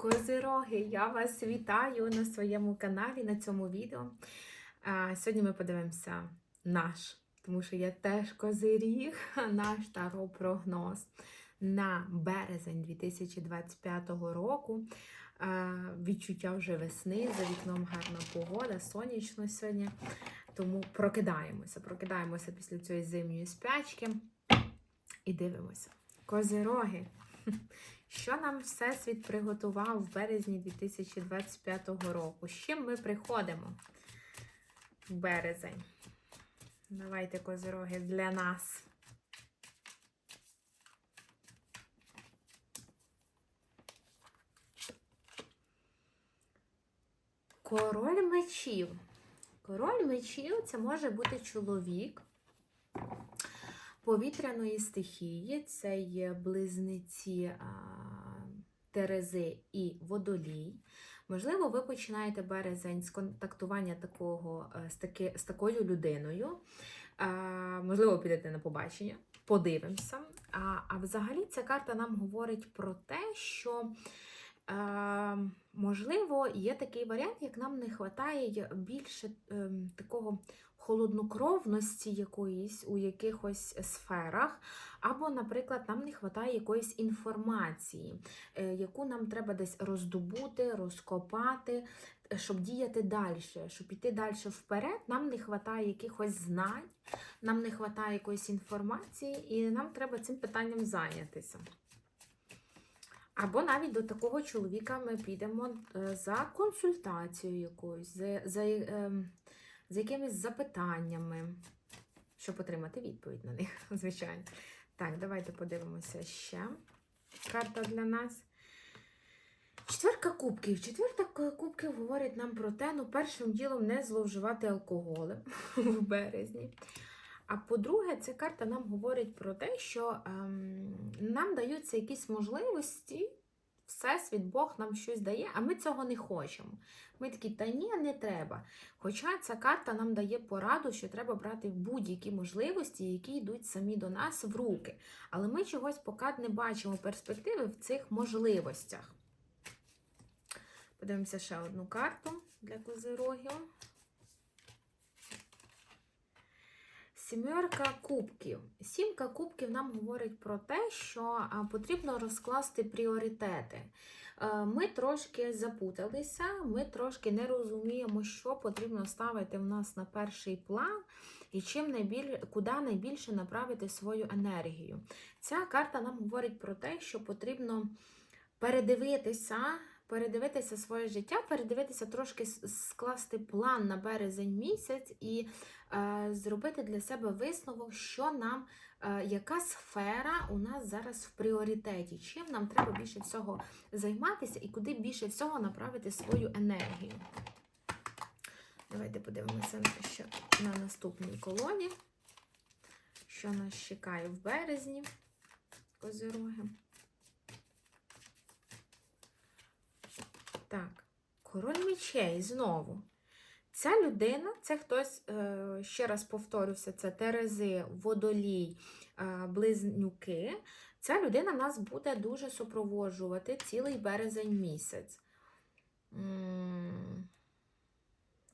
Козироги, я вас вітаю на своєму каналі, на цьому відео. Сьогодні ми подивимося наш, тому що я теж козиріг, наш таро-прогноз на березень 2025 року. Відчуття вже весни, за вікном гарна погода, сонячно сьогодні. Тому прокидаємося, прокидаємося після цієї зимньої спячки і дивимося. Козироги. Що нам Всесвіт приготував в березні 2025 року? З чим ми приходимо в березень? Давайте козироги для нас. Король мечів. Король мечів це може бути чоловік повітряної стихії, це є близнеці а, Терези і Водолій. Можливо, ви починаєте березень з контактування такого, е, з, таки, з такою людиною. Можливо, підете на побачення, подивимося. А, а взагалі ця карта нам говорить про те, що. Е, можливо, є такий варіант, як нам не вистачає більше е, такого холоднокровності якоїсь у якихось сферах, або, наприклад, нам не вистачає якоїсь інформації, е, яку нам треба десь роздобути, розкопати, щоб діяти далі, щоб піти далі вперед, нам не вистачає якихось знань, нам не вистачає якоїсь інформації, і нам треба цим питанням зайнятися. Або навіть до такого чоловіка ми підемо е, за консультацією якоюсь, за, за, ем, за якимись запитаннями, щоб отримати відповідь на них, звичайно. Так, давайте подивимося ще. Карта для нас. Четверка кубків. Четверта кубків говорить нам про те, ну, першим ділом не зловживати алкоголем в березні. А по-друге, ця карта нам говорить про те, що ем, нам даються якісь можливості, Всесвіт, Бог нам щось дає, а ми цього не хочемо. Ми такі, та ні, не треба. Хоча ця карта нам дає пораду, що треба брати будь-які можливості, які йдуть самі до нас в руки. Але ми чогось поки не бачимо перспективи в цих можливостях. Подивимося ще одну карту для козирогів. Сімерка кубків. Сімка кубків нам говорить про те, що потрібно розкласти пріоритети. Ми трошки запуталися, ми трошки не розуміємо, що потрібно ставити в нас на перший план і чим найбіль... куди найбільше направити свою енергію. Ця карта нам говорить про те, що потрібно передивитися. Передивитися своє життя, передивитися трошки скласти план на березень місяць і е, зробити для себе висновок, що нам, е, яка сфера у нас зараз в пріоритеті, чим нам треба більше всього займатися і куди більше всього направити свою енергію. Давайте подивимося що на наступній колоні, що нас чекає в березні козироги. Так, король мечей знову. Ця людина, це хтось, ще раз повторюся, це Терези, Водолій, Близнюки. Ця людина нас буде дуже супроводжувати цілий березень місяць.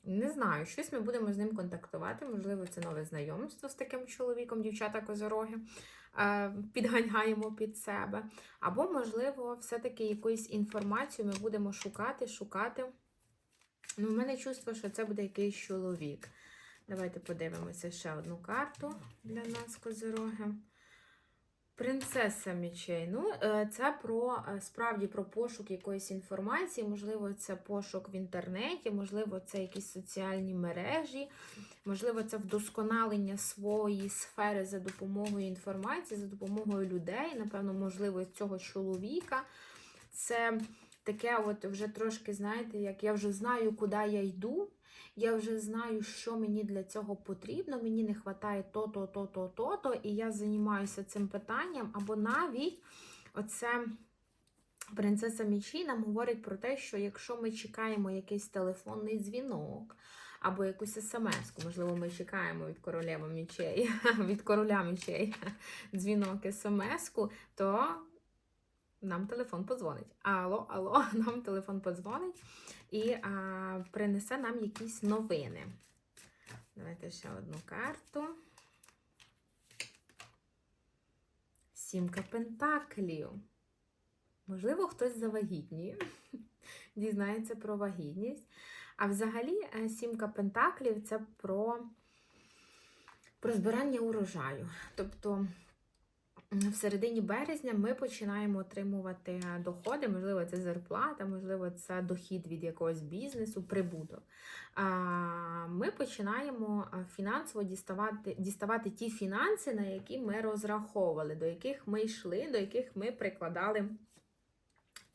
Не знаю, щось ми будемо з ним контактувати. Можливо, це нове знайомство з таким чоловіком, дівчата козороги. Підганяємо під себе. Або, можливо, все-таки якусь інформацію ми будемо шукати, шукати. Ну, в мене чувство, що це буде якийсь чоловік. Давайте подивимося ще одну карту для нас, козороги. Принцеса мечей. Ну, е, це про е, справді про пошук якоїсь інформації, можливо, це пошук в інтернеті, можливо, це якісь соціальні мережі, можливо, це вдосконалення своєї сфери за допомогою інформації, за допомогою людей, напевно, можливо, цього чоловіка. Це таке, от вже трошки, знаєте, як я вже знаю, куди я йду. Я вже знаю, що мені для цього потрібно, мені не вистачає то-то, то-то, то-то, і я займаюся цим питанням, або навіть оце принцеса Мічі нам говорить про те, що якщо ми чекаємо якийсь телефонний дзвінок, або якусь смс, можливо, ми чекаємо від королева мічей, від короля мічей дзвінок смс, то нам телефон подзвонить. Алло, алло, нам телефон подзвонить і а, принесе нам якісь новини. Давайте ще одну карту. Сімка пентаклів. Можливо, хтось завагітніє, дізнається про вагітність. А взагалі, е, сімка пентаклів це про, про збирання урожаю. Тобто в середині березня ми починаємо отримувати доходи, можливо, це зарплата, можливо, це дохід від якогось бізнесу, прибуток. Ми починаємо фінансово діставати, діставати ті фінанси, на які ми розраховували, до яких ми йшли, до яких ми прикладали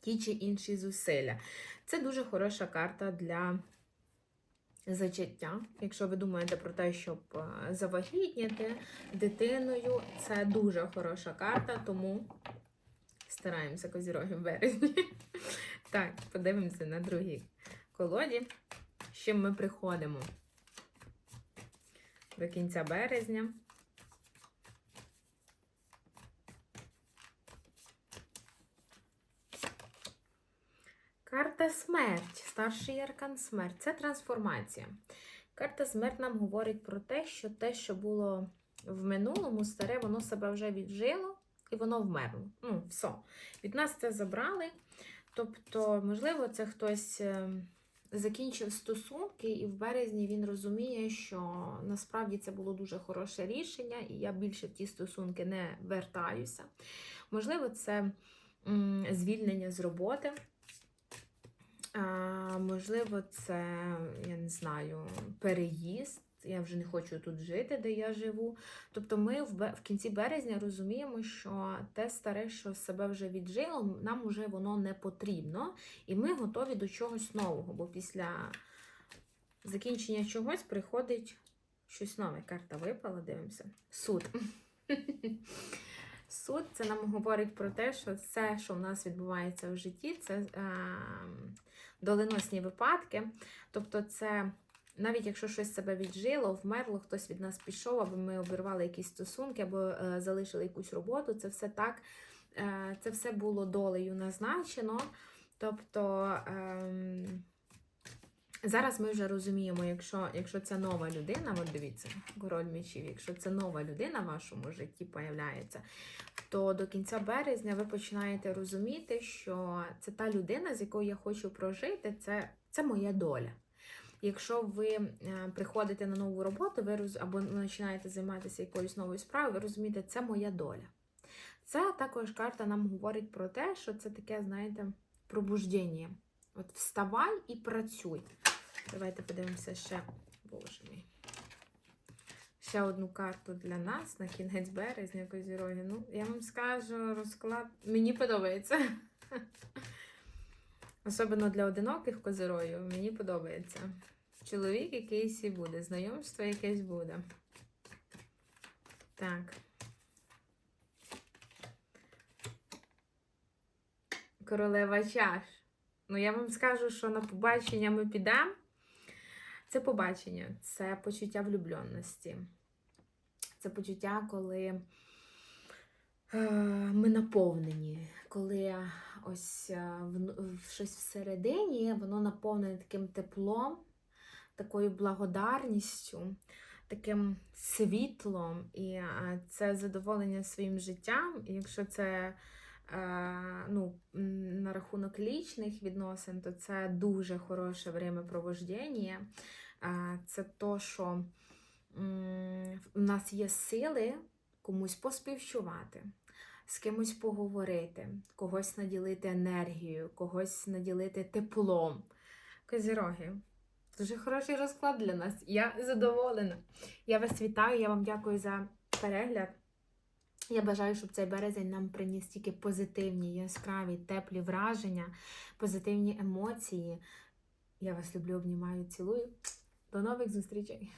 ті чи інші зусилля. Це дуже хороша карта для зачаття. Якщо ви думаєте про те, щоб е, завагітніти дитиною, це дуже хороша карта, тому стараємося козіроги в березні. Так, подивимося на другій колоді. З чим ми приходимо до кінця березня. Карта смерть, старший аркан смерть це трансформація. Карта смерть нам говорить про те, що те, що було в минулому, старе, воно себе вже віджило і воно вмерло. Ну, все. Від нас це забрали. Тобто, можливо, це хтось е, закінчив стосунки, і в березні він розуміє, що насправді це було дуже хороше рішення, і я більше в ті стосунки не вертаюся. Можливо, це звільнення з роботи. Можливо, це, я не знаю, переїзд. Я вже не хочу тут жити, де я живу. Тобто ми в кінці березня розуміємо, що те старе, що себе вже віджило, нам вже воно не потрібно, і ми готові до чогось нового. Бо після закінчення чогось приходить щось нове. Карта випала, дивимося. Суд. Суд це нам говорить про те, що все, що в нас відбувається в житті, це е, доленосні випадки. Тобто, це навіть якщо щось себе віджило, вмерло, хтось від нас пішов, або ми обірвали якісь стосунки, або е, залишили якусь роботу, це все так, е, це все було долею назначено. Тобто. Е, Зараз ми вже розуміємо, якщо якщо це нова людина, от дивіться, король мечів, якщо це нова людина в вашому житті появляється, то до кінця березня ви починаєте розуміти, що це та людина, з якою я хочу прожити, це, це моя доля. Якщо ви е, приходите на нову роботу, ви роз... або починаєте займатися якоюсь новою справою, ви розумієте, це моя доля. Це також карта нам говорить про те, що це таке, знаєте, пробуждення. От вставай і працюй. Давайте подивимося ще, боже мій. Ще одну карту для нас на кінець березня козіроги. Ну, я вам скажу, розклад мені подобається. Особливо для одиноких козирогів мені подобається. Чоловік якийсь і буде, знайомство якесь буде. Так. Королева чаш. Ну, я вам скажу, що на побачення ми підемо. Це побачення, це почуття влюбленості. Це почуття, коли е, ми наповнені, коли ось е, щось всередині, воно наповнене таким теплом, такою благодарністю, таким світлом, і е, це задоволення своїм життям. І якщо це ну, на рахунок лічних відносин, то це дуже хороше времяпровождення. Це то, що в нас є сили комусь поспівчувати, з кимось поговорити, когось наділити енергією, когось наділити теплом. Козіроги. Дуже хороший розклад для нас. Я задоволена. Я вас вітаю, я вам дякую за перегляд. Я бажаю, щоб цей березень нам приніс тільки позитивні, яскраві, теплі враження, позитивні емоції. Я вас люблю, обнімаю, цілую. До нових зустрічей!